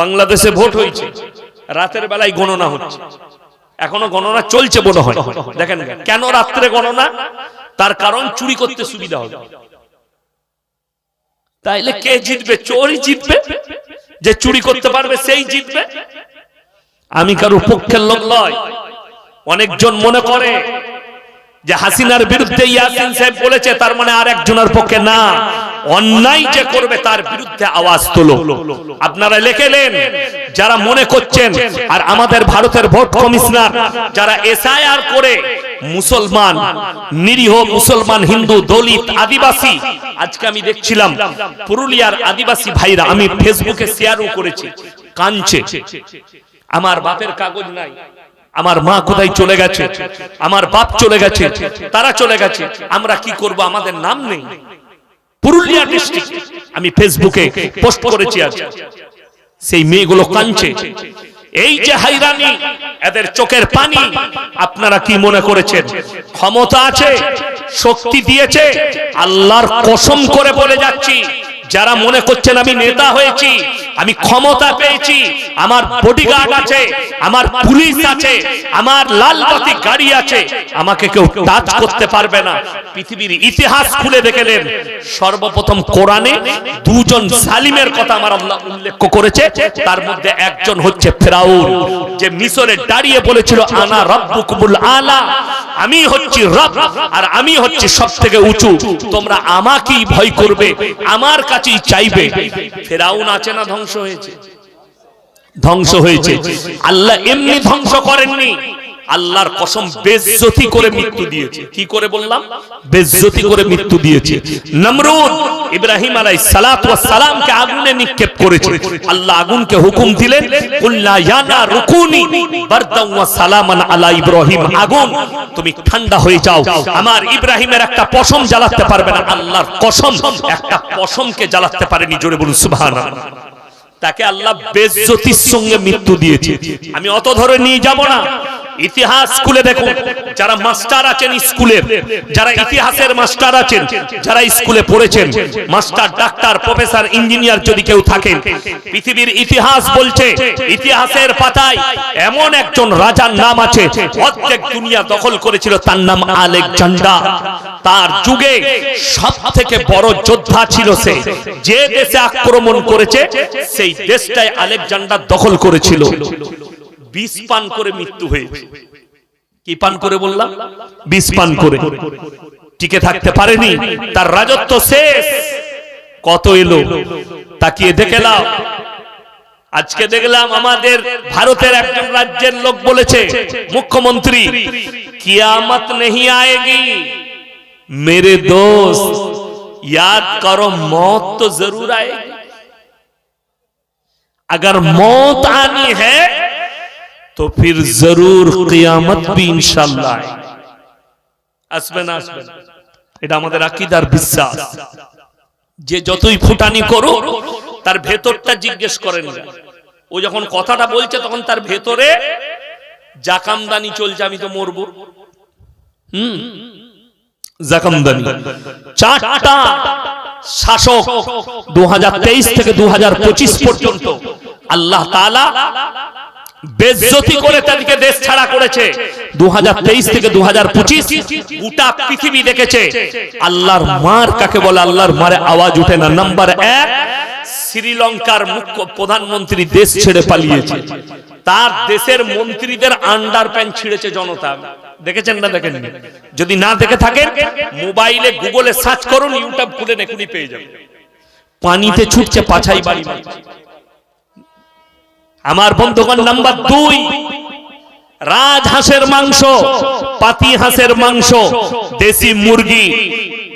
বাংলাদেশে ভোট হয়েছে, রাতের বেলায় গণনা হচ্ছে। এখনও গণনা চলছে মনে হয়। দেখেন, কেন রাত্রে গণনা? তার কারণ চুরি করতে সুবিধা হবে। তাইলে কে জিতবে? চোরই জিতবে? যে চুরি করতে পারবে, সেই জিতবে? আমি কারও পক্ষের লোক নয়। অনেকজন মনে করে যে হাসিনার বিরুদ্ধে ইয়াসিন সাহেব বলেছে, তার মানে আর একজনের পক্ষে না। অন্যায় যে করবে, তার বিরুদ্ধে আওয়াজ তোলো। আপনারা লেখেলেন যারা মনে করছেন, আর আমাদের ভারতের ভোট কমিশনার, যারা এসআইআর করে মুসলমান, নিরীহ মুসলমান, হিন্দু, দলিত, আদিবাসী, আজকে আমি দেখছিলাম, পুরুলিয়ার আদিবাসী ভাইরা, আমি ফেসবুকে শেয়ারও করেছি কাঞ্চে আমার বাপের কাগজ নাই। আমার মা কোথায় চলে গেছে? আমার বাপ চলে গেছে? তারা চলে গেছে? আমরা কি করব? আমাদের নাম নেই। পুরুলিয়া ডিস্ট্রিক্ট আমি ফেসবুকে পোস্ট করেছি আজ। সেই মেয়েগুলো কাঁদছে। এই যে হাইরানি, এদের চোখের পানি, আপনারা কি মনে করেছেন? ক্ষমতা আছে, শক্তি দিয়েছে, আল্লাহর কসম করে বলে যাচ্ছি। যারা মনে করছেন আমি নেতা হয়েছি, আমি ক্ষমতা পেয়েছি, আমার বডিগার্ড আছে, আমার পুলিশ আছে, আমার লাল বাতি গাড়ি আছে, আমাকে কেউ টাচ করতে পারবে না। পৃথিবীর ইতিহাস খুলে দেখেলেন সর্বপ্রথম কোরআনে দুজন সালিমের কথা আমার আল্লাহ উল্লেখ করেছে, তার মধ্যে একজন হচ্ছে ফেরাউন, যে মিশরে দাঁড়িয়ে বলেছিল, আনা রব্বুকুমুল আলা আমি হচ্ছি রব, আর আমি হচ্ছি সব থেকে উঁচু। তোমরা আমাকেই ভয় করবে, আমার কাছেই চাইবে। ফেরাউন আছে না ধ্বংস হয়েছে? ধ্বংস হয়েছে। আল্লাহ এমনি ধ্বংস করেননি। আল্লাহর কসম বেজ্জতি করে মৃত্যু দিয়েছে। কি করে বললাম? বেজ্জতি করে মৃত্যু দিয়েছে। নমরুদ ইব্রাহিম আলাই সালাত সালামকে আগুনে নিক্ষেপ করেছে। আল্লাহ আগুনকে হুকুম দিলেন কুল্লা ইয়ানা রুকুনি ওয়া সালামান আলা ইব্রাহিম। আগুন, তুমি ঠান্ডা হয়ে যাও। আমার ইব্রাহিমের একটা পশম জ্বালাতে পারবে না। আল্লাহর কসম, একটা পশমকে জ্বালাতে পারেনি। জোরে বলুন, সুবহানাল্লাহ। তাকে আল্লাহ বেজ্জতির সঙ্গে মৃত্যু দিয়েছে। আমি অত ধরে নিয়ে যাব না। ইতিহাস স্কুলে দেখুন, যারা মাস্টার আছেন স্কুলের যারা ইতিহাসের মাস্টার আছেন, যারা স্কুলে পড়েছেন, মাস্টার, ডাক্তার, প্রফেসর, ইঞ্জিনিয়ার যদি কেউ থাকেন, পৃথিবীর ইতিহাস বলছে, ইতিহাসের পাতায় এমন একজন রাজার নাম আছে, অর্ধেক দুনিয়া দখল করেছিল, তার নাম আলেকজান্ডার। তার যুগে সব থেকে বড় যোদ্ধা ছিল সে। যে দেশে আক্রমণ করেছে, সেই দেশটাই আলেকজান্ডার দখল করেছিল। বিষ পান করে মৃত্যু হয়েছে কি পান করে বললাম বিষ পান করে টিকে থাকতে পারেনি তার রাজত্ব শেষ কত এলো তাকিয়ে দেখে নাও আজকে দেখলাম আমাদের ভারতের একজন রাজ্যের লোক বলেছে মুখ্যমন্ত্রী কিয়ামত নেই আয়েগি मेरे दोस्त याद करो मौत तो जरूर आएगी अगर मौत आनी है तो फिर जरूर कियामत भी इंशाल्लाह आएगी আসবে না আসবে না এটা আমাদের আকিদার বিশ্বাস যে যতই ফুটানি করো তার ভেতরটা জিজ্ঞেস করেন না ও যখন কথাটা বলছে তখন তার ভেতরে জাকামদানি চলছে আমি তো মরবো হুম জাকামদানি চারটা শাসক দু থেকে দু পর্যন্ত আল্লাহ তাআলা বেজ্জতি করে তাদেরকে দেশ ছাড়া করেছে। দু থেকে দু গোটা পৃথিবী দেখেছে। আল্লাহর মার কাকে বলে? আল্লাহর মারে আওয়াজ উঠে না। নাম্বার এক, শ্রীলঙ্কার মুখ্য প্রধানমন্ত্রী দেশ ছেড়ে পালিয়েছে। তার দেশের মন্ত্রীদের আন্ডার প্যান্ট ছিঁড়েছে জনতা। দেখেছেন না দেখেন যদি না দেখে থাকেন, মোবাইলে, গুগলে সার্চ করুন, ইউটিউব খুলে এখনই পেয়ে যাবেন। পানিতে ছুটছে পাছাই বাড়ি। আমার বন্ধুগণ, নাম্বার দুই রাজহাঁসের মাংস, পাতি হাঁসের মাংস, দেশি মুরগি,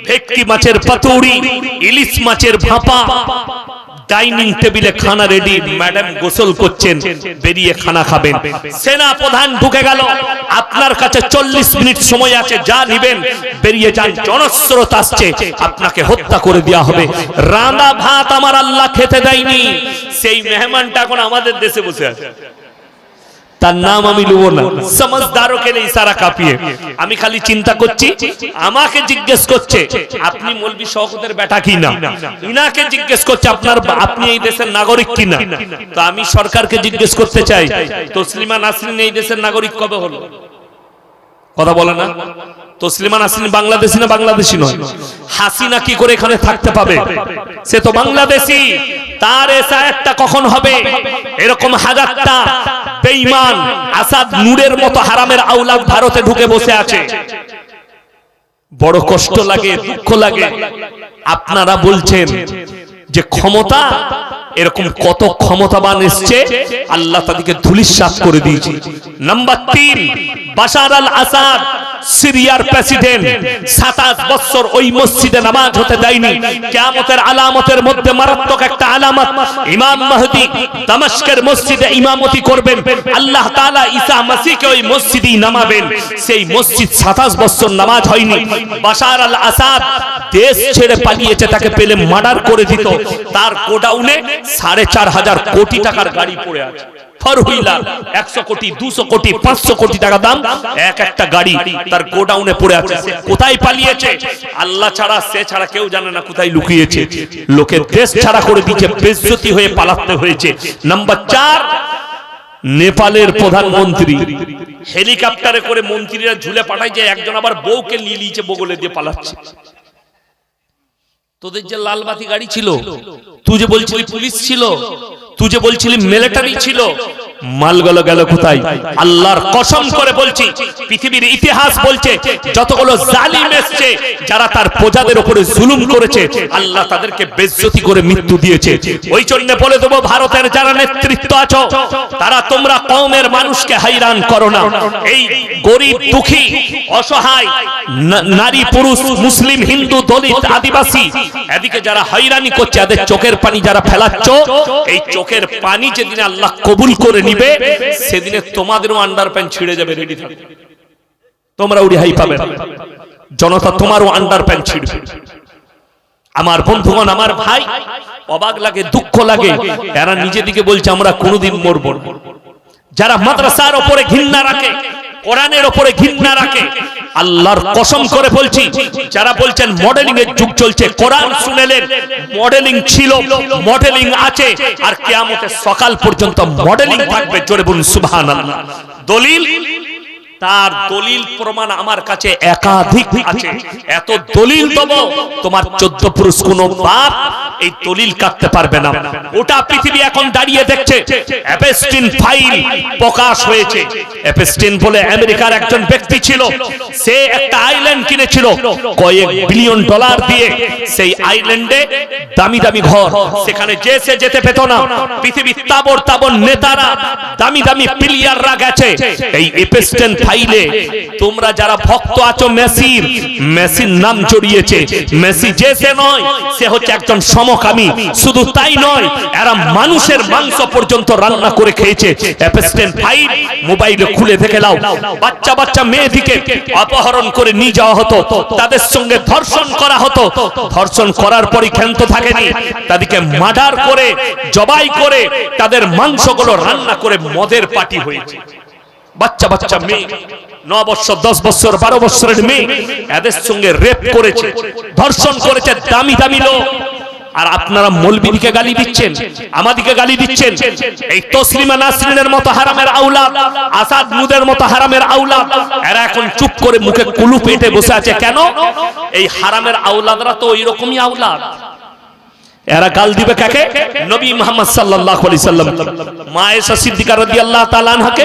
ভেটকি মাছের পাতুড়ি, ইলিশ মাছের ভাপা ডাইনিং টেবিলে খানা রেডি ম্যাডাম গোসল করছেন, বেরিয়ে খানা খাবেন। সেনা প্রধান ঢুকে গেল। আপনার কাছে চল্লিশ মিনিট সময় আছে, যা নিবেন। বেরিয়ে যান, জনস্রোত আসছে। আপনাকে হত্যা করে দেওয়া হবে। রাঁধা ভাত আমার আল্লাহ খেতে দেয়নি। সেই মেহমানটা এখন আমাদের দেশে বসে আছে। তার নাম আমি লুবো না। সমজদারও কে নেই সারা কাঁপিয়ে। আমি খালি চিন্তা করছি, আমাকে জিজ্ঞেস করছে, আপনি মলবি শওকতের বেটা কি না? ইনাকে জিজ্ঞেস করছে, আপনার আপনি এই দেশের নাগরিক কি না? তো আমি সরকারকে জিজ্ঞেস করতে চাই তসলিমা নাসরিন এই দেশের নাগরিক কবে হলো? কথা বলে না? তসলিমা নাসরিন বাংলাদেশি না বাংলাদেশি নয়? হাসিনা কি করে এখানে থাকতে পাবে? সে তো বাংলাদেশি। তার এসায়াতটা কখন হবে? এরকম হাজারটা বেঈমান আসাদ নূরের মতো হারামের আউলাদ ভারতে ঢুকে বসে আছে। বড় কষ্ট লাগে, দুঃখ লাগে। আপনারা বলছেন যে ক্ষমতা, এরকম কত ক্ষমতাবান এসছে, আল্লাহ তাদেরকে ধুলিশ্বাস করে দিয়েছে। নাম্বার তিন বাশার আল আসাদ, সিরিয়ার প্রেসিডেন্ট, সাতাশ বছর ওই মসজিদে নামাজ হতে দেয়নি। কেয়ামতের আলামতের মধ্যে মারাত্মক একটা আলামত। ইমাম মাহদি দামাস্কের মসজিদে ইমামতি করবেন। আল্লাহ তাআলা ঈসা মাসিহকে ওই মসজিদেই নামাবেন। সেই মসজিদ সাতাশ বছর নামাজ হয়নি। বাশার আল আসাদ দেশ ছেড়ে পালিয়েছে, তাকে পেলে মার্ডার করে দিত। তার গোডাউনে সাড়ে চার হাজার কোটি টাকার গাড়ি পড়ে আছে। একশো কোটি, দুশো কোটি, পাঁচশো কোটি টাকা দাম, এক একটা গাড়ি তার গোডাউনে পড়ে আছে কোথায় পালিয়েছে? আল্লাহ সে ছাড়া কেউ জানে না কোথায় লুকিয়েছে। পালাতে হয়েছে। চার, নেপালের প্রধানমন্ত্রী। হেলিকপ্টারে করে মন্ত্রীরা ঝুলে পাঠায় একজন আবার বউকে নিয়ে নিয়েছে, বগলে দিয়ে পালাচ্ছে। তোদের যে লালবাতি গাড়ি ছিল, তুই যে বলছিলি পুলিশ ছিল তুই যে বলছিলি মিলিটারি ছিল মালগুলো গেল কোথায়? আল্লাহর কসম করে বলছি, পৃথিবীর ইতিহাস বলছে, যতগুলো জালিম এসছে, যারা তার প্রজাদের উপরে জুলুম করেছে, আল্লাহ তাদেরকে বেজ্জতি করে মৃত্যু দিয়েছে। ওই জন্য বলে দেবো, ভারতের যারা নেতৃত্ব আছো, তারা তোমরা কওমের মানুষকে হাইরান করো না। এই গরিব, দুঃখী, অসহায় নারী, পুরুষ, মুসলিম, হিন্দু, দলিত, আদিবাসী, এদিকে যারা হয়রানি করছে, এদের চোখের পানি যারা ফেলাচ্ছ, এই চোখের পানি যেদিন আল্লাহ কবুল করে নিবে, সেদিনে তোমাদেরও আন্ডার প্যান্ট ছিঁড়ে যাবে রেডি থাকবে তোমরা রেহাই পাবে। জনতা তোমারও আন্ডার প্যান্ট ছিঁড়বে। আমার বন্ধুগণ, আমার ভাই, অবাক লাগে, দুঃখ লাগে। এরা নিজে দিকে বলছে, আমরা কোনোদিন মরব যারা মাদ্রাসার ওপরে ঘৃণা রাখে কোরআনের ওপরে ঘৃণা রাখে। আল্লাহর কসম করে বলছি, যারা বলছেন মডেলিং এর যুগ চলছে, কোরআন শুনেলেন, মডেলিং ছিল, মডেলিং আছে, আর কেয়ামতের সকাল পর্যন্ত মডেলিং থাকবে, জোরে বলুন সুবহানাল্লাহ। দলিল তার দলিল প্রমাণ আমার কাছে একাধিক আছে। এত দলিল দেব তোমার চোদ্দ পুরুষ কোন বাপ এই দলিল কাটতে পারবে না। ওটা পৃথিবী এখন দাঁড়িয়ে দেখছে। অ্যাপেস্টিন ফাইল প্রকাশ হয়েছে। অ্যাপেস্টিন বলে আমেরিকার একজন ব্যক্তি ছিল। সে একটা আইল্যান্ড কিনেছিল। কয়েক বিলিয়ন ডলার দিয়ে সেই আইল্যান্ডে দামি দামি ঘর। সেখানে যে সে যেতে পেত না। পৃথিবীর তাবর তাবর নেতারা দামি দামি প্লেয়াররা গেছে। এই এপেস্টেন ফাইলে তোমরা যারা ভক্ত আছো মেসির মেসির নাম জড়িয়েছে। মেসি যে সে নয়, সে হচ্ছে একজন সমকামী। শুধু তাই নয়, এরা মানুষের মাংস পর্যন্ত রান্না করে খেয়েছে। এপেস্টেন ফাইল মোবাইলে খুলে দেখে নাও। বাচ্চা বাচ্চা মেয়েদিকে অপহরণ করে নিয়ে যাওয়া হতো। তাদের সঙ্গে ধর্ষণ করা হতো। ধর্ষণ করার পরই ক্ষান্ত থাকেনি। তাদেরকে মার্ডার করে, জবাই করে তাদের মাংসগুলো রান্না করে মদের পার্টি হয়েছে। বাচ্চা বাচ্চা মেয়ে ন বছর, দশ বছর, বারো বছরের মেয়ে এদের সঙ্গে রেপ করেছে, ধর্ষণ করেছে, দামি দামি লোক। আর আপনারা মলবিদিকে গালি দিচ্ছেন, আমাদিকে গালি দিচ্ছেন। এই তসলিমা নাসরিনের মতো হারামের আউলাদ, আসাদ মুদের মতো হারামের আউলাদ, এরা এখন চুপ করে মুখে কুলু পেটে বসে আছে। কেন? এই হারামের আউলাদরা তো ওইরকমই আউলাদ। এরা গাল দিবে কাকে? নবী মুহাম্মদ সাল্লাল্লাহু আলাইহি সাল্লাম। মা আয়েশা সিদ্দিকা রাদিয়াল্লাহু তাআলা আনহাকে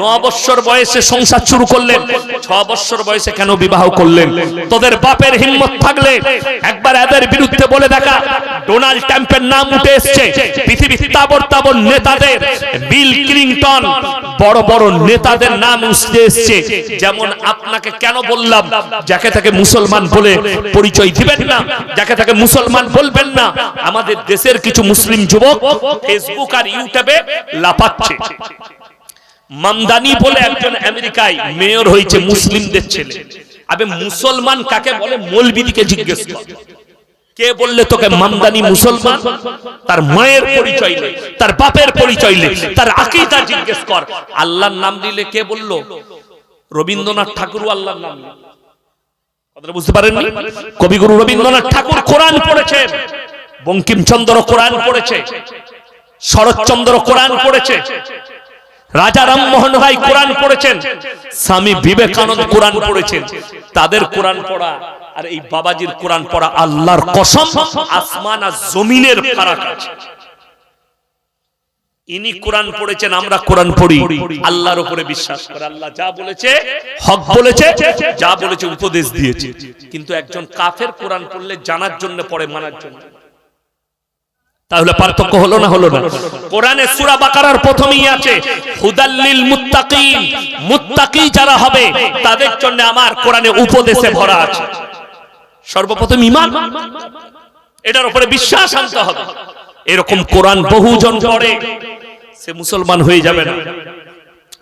9 বছর বয়সে সংসার শুরু করলেন 6 বছর বয়সে কেন বিবাহ করলেন? তোদের বাপের হিম্মত থাকলে একবার এদের বিরুদ্ধে বলে দেখা, ডোনাল্ড ট্রাম্পের নাম উঠে এসেছে। পৃথিবীর তাবর তাবর নেতাদের, বিল ক্লিনটন বড় বড় নেতাদের নাম উঠে এসেছে। যেমন আপনাকে কেন বললাম, যাকে তাকে মুসলমান বলে পরিচয় দিবেন না, যাকে তাকে মুসলমান বলবেন না আমাদের দেশের কিছু মুসলিম যুবক ফেসবুক আর ইউটিউবে লাপাচ্ছে মামদানি বলে একজন আমেরিকায় মেয়র হয়েছে মুসলিমদের ছেলে। আবে মুসলমান কাকে বলে? মৌলবিদিকে জিজ্ঞেস কর। কে বললে তোকে মামদানি মুসলমান? তার মায়ের পরিচয় নেই তার বাপের পরিচয় নেই তার আকিদা জিজ্ঞেস কর। আল্লাহর নাম দিলে কে বলল? রবীন্দ্রনাথ ঠাকুর আল্লাহর নাম নিল। কথাটা বুঝতে পারেননি? কবিগুরু রবীন্দ্রনাথ ঠাকুর কোরআন পড়েছেন। বঙ্কিমচন্দ্র কোরআন পড়েছে, শরৎচন্দ্র কোরআন পড়েছে, রাজা রামমোহন রায় কোরআন পড়েছেন, স্বামী বিবেকানন্দ কোরআন পড়েছেন। তাদের কোরআন পড়া আর এই বাবাজির কোরআন পড়া আল্লাহর কসম, আসমান আর জমিনের ফারাক আছে। ইনি কোরআন পড়েছেন, আমরা কোরআন পড়ি। আল্লাহর উপরে বিশ্বাস করে, আল্লাহ যা বলেছে, হক বলেছে, যা বলেছে, উপদেশ দিয়েছে। কিন্তু একজন কাফের কোরআন পড়লে জানার জন্য পড়ে, মানার জন্য। তাহলে পার্থক্য হলো না হলো না? কোরআনে সূরা বাকারার প্রথমেই আছে, হুদাল্লিল মুত্তাকিন মুত্তাকি যারা হবে, তাদের জন্য আমার কোরআনে উপদেশে ভরা আছে। সর্বপ্রথম ঈমান। এটার উপরে বিশ্বাস আনতে হবে। এরকম কোরআন বহুজন পড়ে, সে মুসলমান হয়ে যাবে না।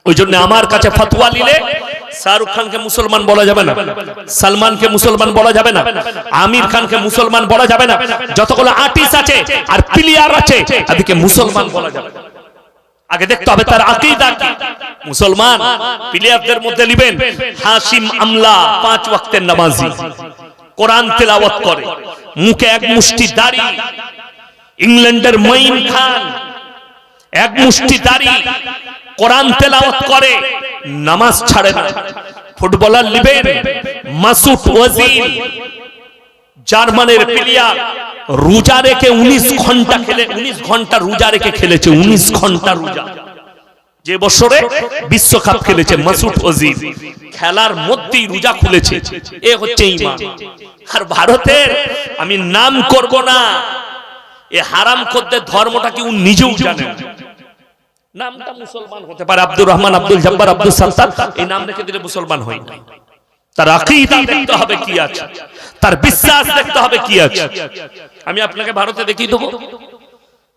ওই জন্য আমার কাছে ফতোয়া নিলে শাহরুখ খানকে মুসলমান বলা যাবে না, সালমানকে মুসলমান বলা যাবে না, আমির খানকে মুসলমান বলা যাবে না, যতগুলো আর্টিস্ট আছে আর প্লেয়ার আছে, তাদেরকে মুসলমান বলা যাবে না। আগে দেখতে হবে তার আকীদা কি। মুসলমান প্লেয়ারদের মধ্যে নেবেন হাসিম আমলা, পাঁচ ওয়াক্তের নামাজি। কোরআন তেলাওয়াত করে। মুখে এক মুষ্টি দাড়ি। ইংল্যান্ডের মঈন খান, এক মুষ্টি দাড়ি। কোরআন তেলাওয়াত করে, নামাজ ছাড়ে না। ফুটবলার লিবেন মাসুদ ওয়াজির জার্মানের প্লেয়ার, রোজা রেখে 19 ঘণ্টা খেলে 19 ঘণ্টা রোজা রেখে খেলেছে 19 ঘণ্টা রোজা। যে বছরে বিশ্বকাপ খেলেছে মাসুদ ওজির খেলার মধ্যেই রোজা খুলেছে। এ হচ্ছে ইমান। আর ভারতের, আমি নাম করব না। এ হারাম খদ্দের ধর্মটা কি উনি নিজেও জানেন নামটা মুসলমান হতে পারে। আব্দুর রহমান আব্দুল জব্বার আব্দুল সাত্তার এই নাম রেখে দিলে মুসলমান হয় না। তার আকীদা দেখতে হবে কি আছে। তার বিশ্বাস দেখতে হবে কি আছে। আমি আপনাকে ভারতে দেখিয়ে দেবো।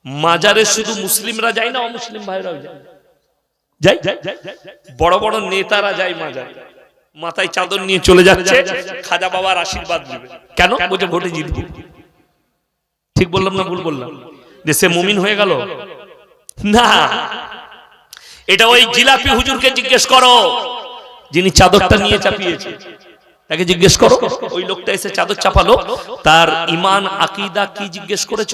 মাজারে শুধু মুসলিমরা যায় না অমুসলিম ভাইরাও যায়। যাই বড় বড় নেতারা যায় মাজারে। মাথায় চাদর নিয়ে চলে যাচ্ছে খাজা বাবার আশীর্বাদ নেবে। কেন? বলছে ভোটে জিতবো। ঠিক বললাম না ভুল বললাম? যে সে মুমিন হয়ে গেল না। এটা ওই জিলাপি হুজুরকে জিজ্ঞেস করো। যিনি চাদরটা নিয়ে চাপিয়েছে, তাকে জিজ্ঞেস করো। ওই লোকটা এসে চাদর চাপালো, তার ইমান, আকিদা কি জিজ্ঞেস করেছ?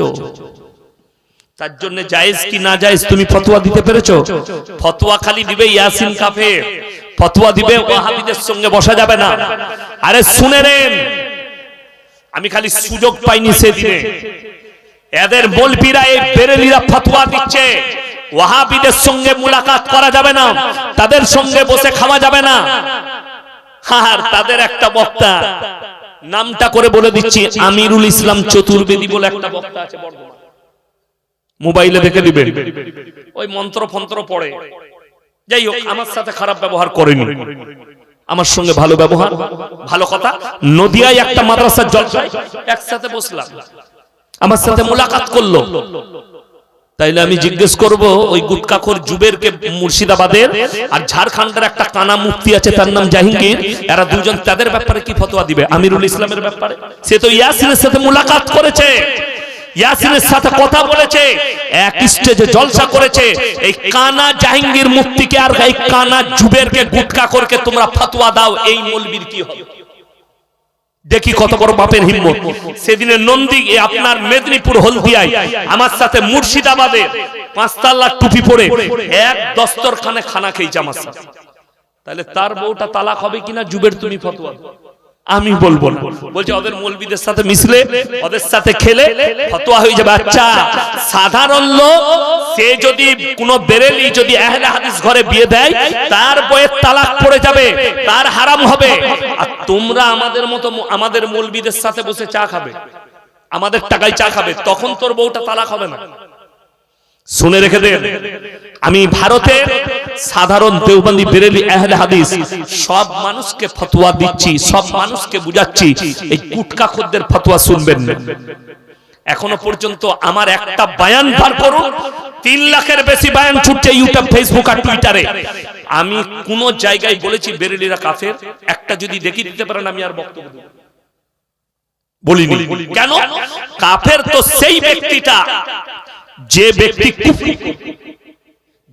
তার জন্য জায়েজ কি না জায়েজ তুমি ফতোয়া দিতে পেরেছ? ফতোয়া খালি দিবে ইয়াসিন কাফে ফতোয়া দিবে ওয়াহাবিদের সঙ্গে বসা যাবে না। আরে শুনে নেন, আমি খালি সুযোগ পাইনি সেদিনে। এদের মলবিরা এই বেরেলিরা ফতোয়া দিচ্ছে। ওয়াহাবিদের সঙ্গে মুলাকাত করা যাবে না। তাদের সঙ্গে বসে খাওয়া যাবে না। আর তাদের একটা বক্তা। নামটা করে বলে দিচ্ছি, আমিরুল ইসলাম চতুর্বেদী বলে একটা বক্তা আছে বর্ধমান মোবাইলে দেখে দিবেন। ওই মন্ত্র ফন্ত্র পড়ে। যাই হোক, আমার সাথে খারাপ ব্যবহার করেনি। আমার সঙ্গে ভালো ব্যবহার, ভালো কথা। নদিয়ায় একটা মাদ্রাসার জলসায় একসাথে বসলাম। আমার সাথে মোলাকাত করল। তাইলে আমি জিজ্ঞেস করব, ওই গুটকাখোর জুবেরকে মুর্শিদাবাদের আর ঝাড়খণ্ডের একটা কানা মুক্তি আছে, তার নাম জাহাঙ্গীর, এরা দুজন তাদের ব্যাপারে কি ফতোয়া দিবে? আমিরুল ইসলামের ব্যাপারে। সে তো ইয়াসিনের সাথে মোলাকাত করেছে। ইয়াসিনের সাথে কথা বলেছে। এক স্টেজে জলসা করেছে। এই কানা জাহিঙ্গীর মুক্তিকে আর এই কানা জুবেরকে গুটকা করকে তোমরা ফতোয়া দাও, এই মলবির কি হবে? দেখি কত বড় বাপের হিম্মত সেদিনে নন্দী আপনার মেদিনীপুর হলদিয়ায়, আমার সাথে মুর্শিদাবাদে পাঁচতাল্লার টুপি পরে এক দস্তরখানে খানা খেয়েছে আমার সাথে তাহলে তার বউটা তালাক হবে কিনা যুবের তুমি ফতোয়া। আমি বলব না। বলছে, ওদের মৌলবীদের সাথে মিশলে, ওদের সাথে খেলে ফতোয়া হয়ে যাবে। আচ্ছা সাধারণ লোক, সে যদি কোন বেরেলি যদি আহলে হাদিস ঘরে বিয়ে দেয়, তার বইয়ের তালাক পড়ে যাবে, তার হারাম হবে। আর তোমরা আমাদের মতো আমাদের মৌলবীদের সাথে বসে চা খাবে, আমাদের টাকায় চা খাবে, তখন তোর বউটা তালাক হবে না। শুনে রেখে দেন আমি ভারতের সাধারণ দেওবন্দি বেরেলি আহলে হাদিস, সব মানুষকে ফতোয়া দিচ্ছি, সব মানুষকে বুঝাচ্ছি, এই কুটকা খদ্দের ফতোয়া শুনবেন না। এখনও পর্যন্ত আমার একটা বায়ান বার করুন, তিন লাখের বেশি বায়ান ছুটছে ইউটিউব ফেসবুক আর টুইটারে আমি কোন জায়গায় বলেছি বেরেলিরা কাফের, একটা যদি দেখিয়ে দিতে পারেন, আমি আর বক্তব্য বলিনি। কেন? কাফের তো সেই ব্যক্তিটা, যে ব্যক্তি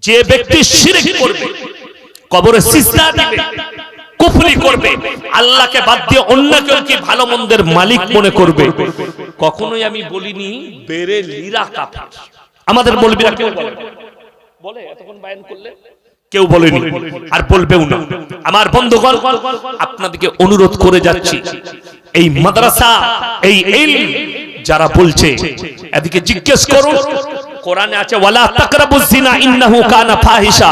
যে ব্যক্তি শিরক করবে কবরে সিজদা দিবে কুফরি করবে আল্লাহকে বাদ দিয়ে অন্য কেউ কি ভালো মন্দের মালিক মনে করবে? কখনোই আমি বলিনি বেরে লিরা কাফের। আমাদের বলবি কেউ বলে বলে এতক্ষণ বায়ান করলে? কেউ বলেনি আর বলবেও না। আমার বন্ধুগণ আপনাদেরকে অনুরোধ করে যাচ্ছি। এই মাদ্রাসা এই ইলম যারা বলছে এদিকে জিজ্ঞেস করুন। কোরআনে আছে, ওয়ালা তাকরাবুজ জিনা ইন্নাহু কানা ফাহিশা।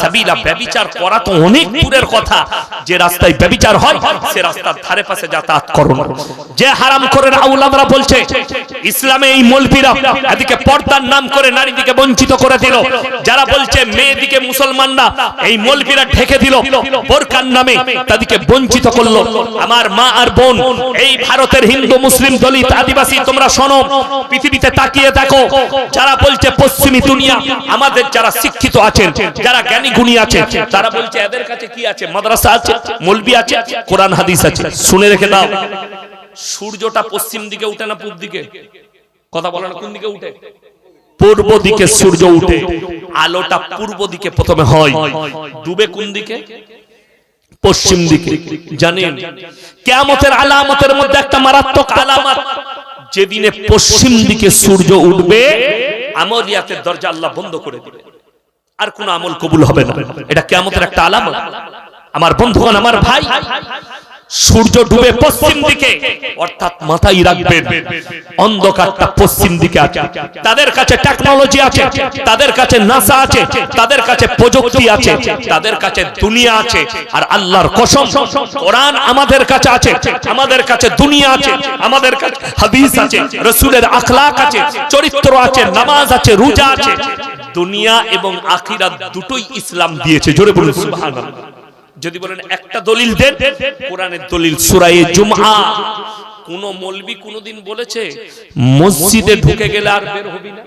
সাবিলা ব্যভিচার করা তো অনেক দূরের কথা। যে রাস্তায় ব্যভিচার হয়, সে রাস্তার ধারে পাশে যাতায়াত করুন যে হারাম করে বলছে, ইসলামে এই এদিকে পর্দার নাম করে বঞ্চিত করে দিল। যারা বলছে, মেয়েদিকে মুসলমানরা এই দিল, বোরকার নামে বঞ্চিত করল। আমার মা আর বোন, এই ভারতের হিন্দু, মুসলিম, দলিত, আদিবাসী, তোমরা শোনো, পৃথিবীতে তাকিয়ে দেখো, যারা বলছে, পশ্চিমী দুনিয়া। আমাদের যারা শিক্ষিত আছেন, যারা জ্ঞানী গুণী আছেন, তারা বলছে, এদের কাছে কি আছে? মাদ্রাসা আছে, মৌলবি আছে, কোরআন, হাদিস আছে। শুনে রেখে দাও। সূর্যটা পশ্চিম দিকে উঠে না পূর্ব দিকে? কথা বলে কোন দিকে উঠে? পূর্ব দিকে সূর্য উঠে, আলোটা পূর্ব দিকে প্রথমে হয়। ডুবে কোন দিকে? পশ্চিম দিকে। জানেন, কেয়ামতের আলামতের মধ্যে একটা মারাত্মক আলামত। যেদিনে পশ্চিম দিকে সূর্য উঠবে আমলিয়াতের দরজা আল্লাহ বন্ধ করে দিবে। আর কোন আমল কবুল হবে না। এটা কেমন একটা আলামত। আমার বন্ধুগণ, আমার ভাই সূর্য ডুবে পশ্চিম দিকে। অর্থাৎ মাথায় রাখবেন। অন্ধকারটা পশ্চিম দিকে আছে। তাদের কাছে টেকনোলজি আছে। তাদের কাছে নাসা আছে। তাদের কাছে প্রযুক্তি আছে। তাদের কাছে দুনিয়া আছে। আর আল্লাহর কসম কোরআন আমাদের কাছে আছে। আমাদের কাছে দুনিয়া আছে। আমাদের কাছে হাদিস আছে। রসুলের আখলাক আছে। চরিত্র আছে। নামাজ আছে। রোজা আছে। দুনিয়া এবং আখিরাত দুটোই ইসলাম দিয়েছে। জোরে বলুন সুবহানাল্লাহ। যদি বলেন একটা দলিল দেন, কোরআনের দলিল সুরাই জুমহা। কোন মলবি কোনদিন বলেছে, মসজিদে ঢুকে গেলে আর বের হবি না?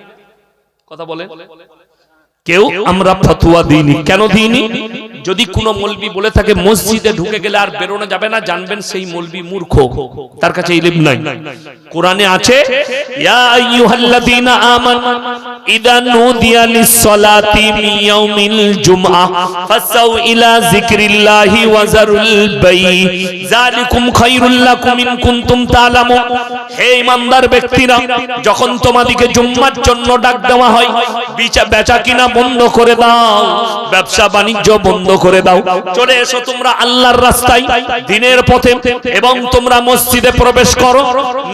কথা বলেন। কেউ আমরা ফতোয়া দিইনি। কেন দিইনি? যদি কোনো মলবি বলে থাকে মসজিদে ঢুকে গেলে আর বেরোনো যাবে না জানবেন সেই মলবি মূর্খ। তার কাছে ইলিম নাই। কোরআনে আছে ইয়া আইয়ুহাল্লাযীনা আমানু ইদা নুদিয়া লিস-সালাতি মিন ইয়াউমিল ফাসাউ ইলা যিকরিল্লাহি ওয়া জারুল বাই যালিকুম খায়রুল লাকুম ইন কুনতুম তা'লামুন। হে ইমানদার ব্যক্তিরা যখন তোমাদিকে জুম্মার জন্য ডাক দেওয়া হয় বিচা বেচা কিনা বন্ধ করে দাও। ব্যবসা বাণিজ্য বন্ধ করে দাও। চলে এসো তোমরা আল্লাহর রাস্তায়, দিনের পথে, এবং তোমরা মসজিদে প্রবেশ করো।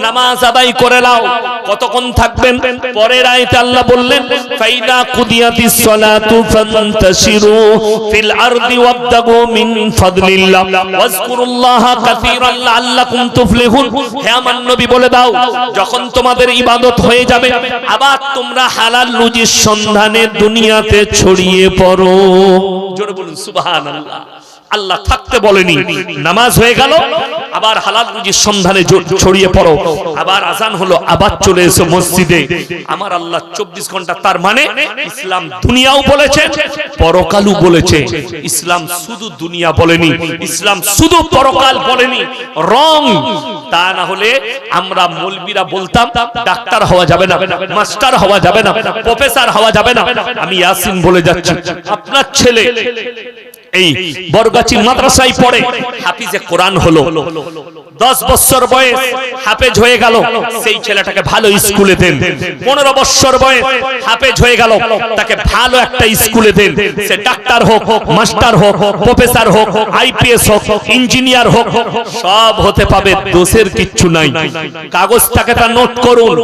নামাজ আদায় করে নাও। কতক্ষণ থাকবেন? পরের আয়াতে আল্লাহ বললেন, ফাইদা কুদিয়াতিস সালাতু ফান্তাশিরু ফিল আরদি ওয়াবতাগু মিন ফাদলিল্লাহ। ওয়াজকুরুল্লাহা কাসীরান লাআল্লাকুম তুফলিহুন। হে আমার নবী, বলে দাও, যখন তোমাদের ইবাদত হয়ে যাবে, আবার তোমরা হালাল রুজির সন্ধানে দুনিয়াতে ছড়িয়ে পড়ো। জোরে বলুন সুবহানাল্লাহ। আল্লাহ থাকতে বলেনি। নামাজ হয়ে গেল আবার হালাল রুজির সন্ধানে ছড়িয়ে পড়ো। আবার আজান হলো আবার চলে এসো মসজিদে। আমার আল্লাহ চব্বিশ ঘণ্টা তার মানে ইসলাম দুনিয়াও বলেছে পরকালও বলেছে। ইসলাম শুধু দুনিয়া বলেনি ইসলাম শুধু পরকাল বলেনি রং। তা না হলে আমরা মৌলবীরা বলতাম ডাক্তার হওয়া যাবে না মাস্টার হওয়া যাবে না প্রফেসর হওয়া যাবে না। আমি ইয়াসিন বলে যাচ্ছি আপনার ছেলে এই বরগাছি মাদ্রাসায় পড়ে। হাফিজে কোরআন হলো। দশ বছর বয়স হাফেজ হয়ে গেল। সেই ছেলেটাকে ভালো স্কুলে দেন। পনেরো বছর বয়স হাফেজ হয়ে গেল। তাকে ভালো একটা স্কুলে দেন। সে ডাক্তার হোক, মাস্টার হোক, প্রফেসর হোক, আইপিএস হোক, ইঞ্জিনিয়ার হোক, সব হতে পাবে, দোষের কিচ্ছু নাই। কাগজটাকে তা নোট করুন।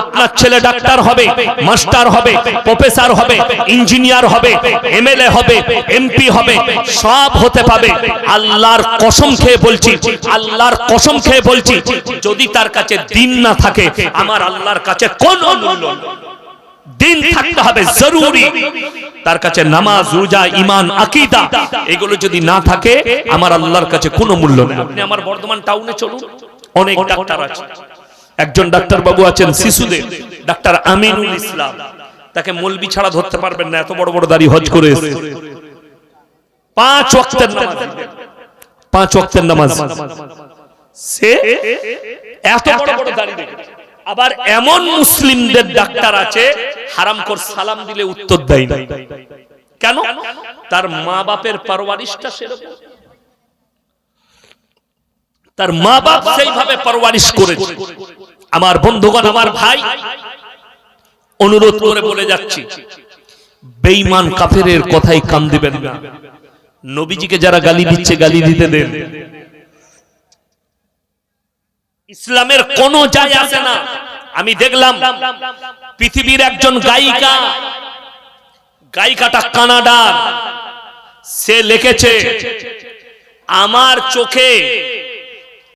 আপনার ছেলে ডাক্তার হবে, মাস্টার হবে, প্রফেসর হবে, ইঞ্জিনিয়ার হবে, এমএলএ হবে, এমপি হবে, সব হতে পাবে। আল্লাহর কসম খেয়ে বলছি, আল্লাহর কসম খেয়ে বলছি, যদি তার কাছে দিন না থাকে, আমার আল্লাহর কাছে কোন দিন থাকতে হবে জরুরি। তার কাছে নামাজ, রোজা ইমান আকীদা, এগুলো যদি না থাকে, আমার আল্লাহর কাছে কোনো মূল্য নেই। আপনি আমার বর্ধমান টাউনে চলুন, অনেক ডাক্তার আছে। একজন ডাক্তার বাবু আছেন শিশুদের, ডাক্তার আমিনুল ইসলাম। তাকে মলবি ছাড়া ধরতে পারবেন না, এত বড় বড় দাড়ি হজ করে। পাঁচ ওয়াক্তের নামাজ। পাঁচ ওয়াক্তের নামাজ। সে এত বড় বড় দাড়ি রেখেছে আবার এমন মুসলিমদের ডাক্তার আছে, হারাম কর সালাম দিলে উত্তর দেয় না। কেন? তার মা বাপের পারওয়ারিশটা সেরকম। তার মা বাপ সেইভাবে পারওয়ারিশ করেছে। আমার বন্ধুগণ, আমার ভাই, অনুরোধ করে বলে যাচ্ছি, বেঈমান কাফেরের কথাই কান দিবেন না। নবীজিকে যারা গালি দিচ্ছে, গালি দিতে দেন। ইসলামের কোনো যায় আসে না। আমি দেখলাম পৃথিবীর একজন গায়িকা, গায়িকাটা কানাডার। সে লিখেছে, আমার চোখে